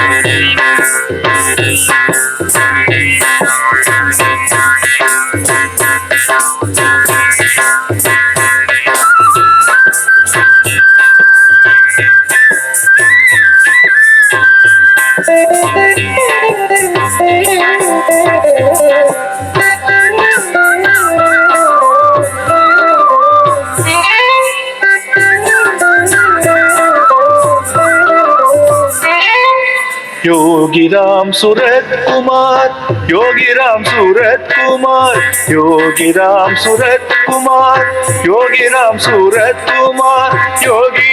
Thank you. Yogiram Suratkumar Yogiram Suratkumar Yogiram Suratkumar Yogiram Suratkumar யோகி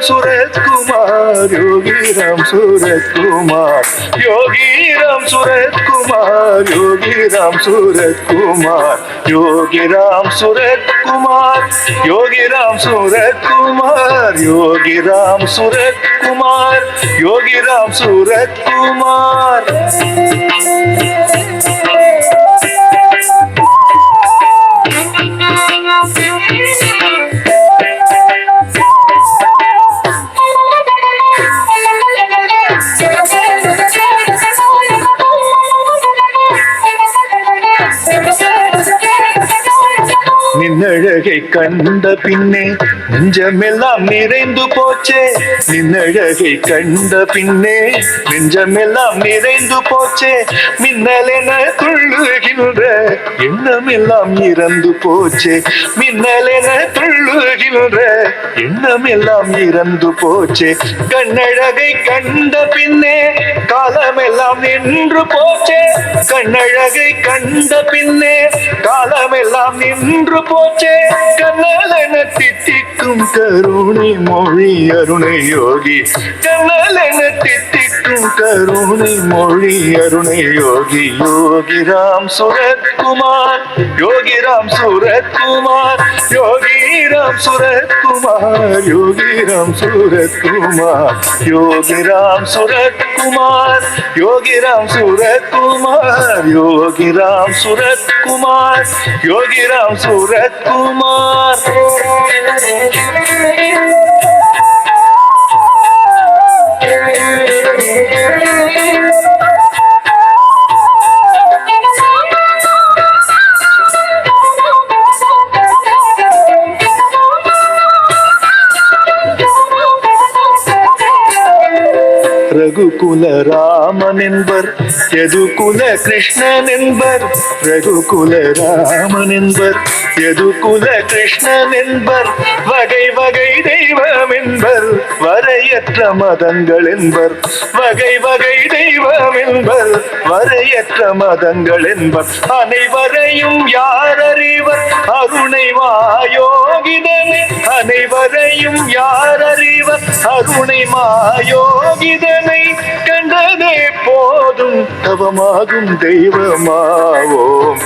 రామ్ సురేత్ కుమార్ యోగి రామ్ సురేత్ కుమార్ యోగి రామ్ సురేత్ కుమార్ యోగి రామ్ సురేత్ కుమార్ యోగి రామ్ సురేత్ కుమార్ యోగి రామ్ సురేత్ కుమార్ యోగి రామ్ సురేత్ కుమార్ యోగి రామ్ సురేత్ కుమార్ நின்னழகை கண்ட பின்னே நெஞ்சமெல்லாம் நிறைந்து போச்சே. நின்னழகை கண்ட பின்னே நெஞ்சமெல்லாம் நிறைந்து போச்சே. மின்னலென துள்ளுகின்ற எண்ணமெல்லாம் இறந்து போச்சே. மின்னலென துள்ளுகின்ற எண்ணமெல்லாம் இறந்து போச்சே. கண்ணழகை கண்ட பின்னே காலமெல்லாம் நின்று போச்சே. கண்ணழகை கண்ட பின்னே நின்று போச்சே கண்ணலென தித்திக்கும் கருணை மொழி அருணை யோகி. கண்ணலென தித்திக்கும் கருணை மொழி அருணை யோகி. யோகி ராம் சுரத்குமார் யோகி ராம் சுரத்குமார் யோகி ராம் சுரத்குமார் யோகி ராம் சுரத்குமார் யோகி ராம் சுரத்குமார் யோகி ராம் சுரத்குமார் யோகி ராம் சுரத்குமார் யோகி ராம் சுரத்குமார். Thank you. ரகுகுல ராமன் என்பர் எதுகுல கிருஷ்ணன் என்பர் ரகுகுல ராமன் என்பர் எதுகுல கிருஷ்ணன் என்பர் வகை வகை தெய்வம் என்பர் வரையற்ற மதங்கள் என்பர் வகை வகை தெய்வம் என்பர் வரையற்ற மதங்கள் என்பர் அனைவரையும் யார் அறிவர் அருணை வாயோகிதனே அனைவரையும் யார் அறிவர் அருணை மாயோகிதனே. கண்டதே போதும். தவமாகும் தெய்வமாவோம்.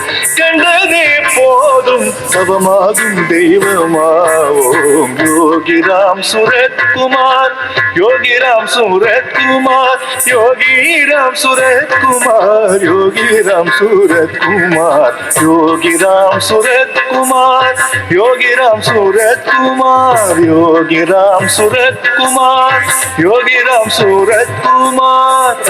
கண்டதே போதும் தவமாகும் தெய்வமாவோம் யோகிராம் சுரத்குமார் யோகிராம் சுரத்குமார் யோகிராம் சுரத்குமார் யோகிராம் சுரத்குமார் யோகிராம் சுரத்குமார் யோகிராம் சுரத்குமார் யோகிராம் சுரத்குமார் யோகிராம் சுரத்குமார்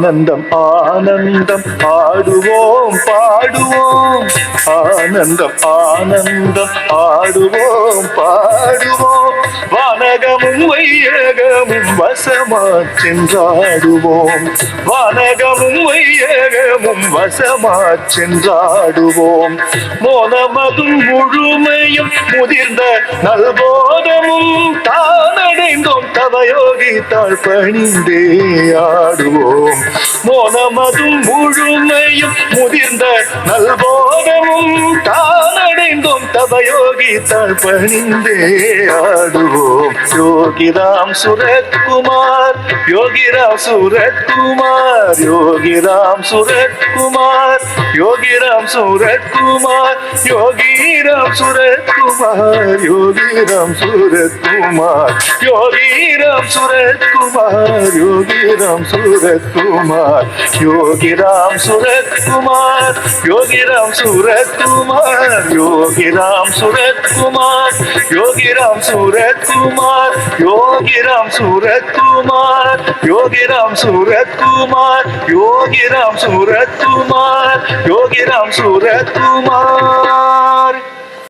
ஆனந்தம் ஆனந்தம் ஆடுவோம் பாடுவோம். ஆனந்தம் ஆனந்தம் ஆடுவோம் பாடுவோம். வானகமும் வையகமும் வசமா சென்றாடுவோம் வானகமும் வையகமும் வசமா சென்றாடுவோம் மோனமதும் முழுமையும் முதிர்ந்த நல்போதமும் தானடைந்தோம். தவயோகித்தாள் பணிந்தே ஆடுவோம். மோனமதும் முழுமையும் முதிர்ந்த நல்போதமும் தானடைந்தோம். தவயோகித்தாள் பணிந்தே ஆடுவோம். யோகிராம் சுரத்குமார் யோகிராம் சுரத்குமார் யோகிராம் சுரத்குமார் யோகிராம் சுரத்குமார் யோகி யோகிராம் சுரத்குமார் யோகிராம் சுரத்குமார் யோகிராம் சுரத்குமார் யோகிராம் சுரத்குமார் யோகிராம் சுரத்குமார் யோகிராம் சுரத்குமார் யோகிராம் சுரத்குமார் யோகிராம் சுரத்குமார் யோகிராம் சுரத்குமார் யோகிராம் சுரத்குமார் யோகிராம் சுரத்குமார் யோகிராம் சுரத்குமார்